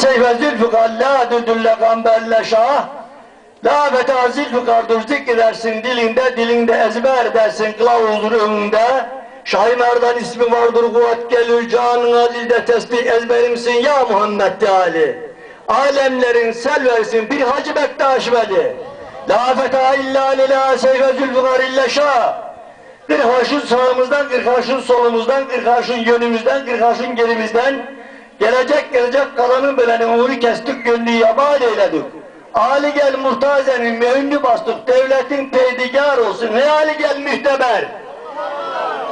seyfe zülfikar la düdülle gambelle şah La beta zülfikardır zikredersin dilinde, dilinde ezber edersin kılavuzdur önünde. Şah-ı Merdan ismi vardır kuvvet gelir canına dilde tesbih ezberimsin ya Muhammed Ali. Alemlerin selversin bir Hacı Bektaş Veli. La feta illa lila seyfe zülfikar illa şah. Bir haşın sağımızdan, bir haşın solumuzdan, bir haşın yönümüzden, bir haşın gerimizden gelecek gelecek kalanın belen umuru kestik gönlü yaban eyledik. Ali gel muhtazenin mühünlü bastık, devletin peydigar olsun, hayali gel mühteber.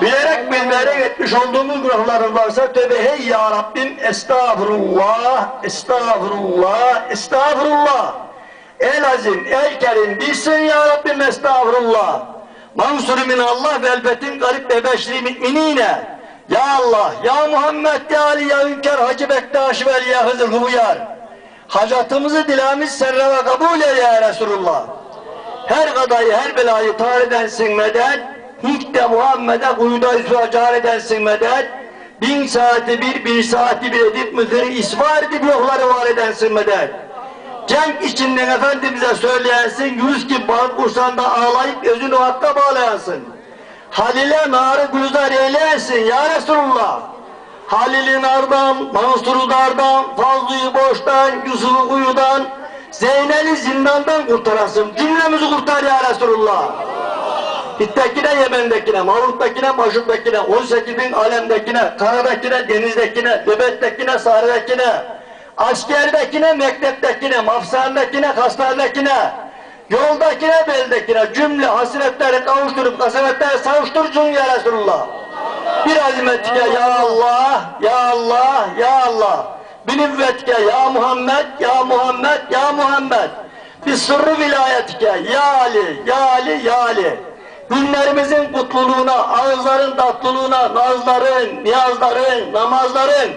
Bilerek bilmeyerek etmiş olduğumuz günahların varsa tövbe hey ya Rabbim estağfurullah, estağfurullah, estağfurullah. El azim, el kerim bilsin ya Rabbim estağfurullah. Mansur min Allah ve elbetin garip ve beşri müminine. Ya Allah, ya Muhammed, ya Ali, ya Hünkar, Hacı Bektaş ve ya Hızır Hubuyar. Hacatımızı dilamiz serre ve kabul eyle ya Resulullah. Her kadayı, her belayı tar edensin medet. Hiç de Muhammed'e kuyuda üsva car edensin medet. Bin saati bir, bir saati bir edip müdürü isvar edip yokları var edensin medet. Cenk içinden Efendimiz'e söyleyensin, Yunus gibi balık kursağında ağlayıp özünü hakka bağlayansın. Halil'e narı gülzar eyleyesin ya Resulullah. Halil'i nardan, Mansur'u dardan, Fazlı'yı boştan, Yusuf'u kuyudan, Zeynel'i zindandan kurtarasın. Cümlemizi kurtar ya Resulullah. Hittekine, Yemen'dekine, Mavlut'takine, Maşuk'takine, 18 bin alemdekine, karadakine, denizdekine, nöbettekine, sahredekine, askerdekine, mekteptekine, mafsandekine, hastanedekine, yoldakine, beldekine, cümle hasretleri kavuşturup, kasavetleri savuştursun ya Resulullah. Bir azimetike ya Allah, ya Allah, ya Allah. Binivvetike ya Muhammed, ya Muhammed, ya Muhammed. Bir sırrı vilayetike ya Ali, ya Ali, ya Ali. Günlerimizin kutluluğuna, ağızların tatlılığına, nazların, niyazların, namazların,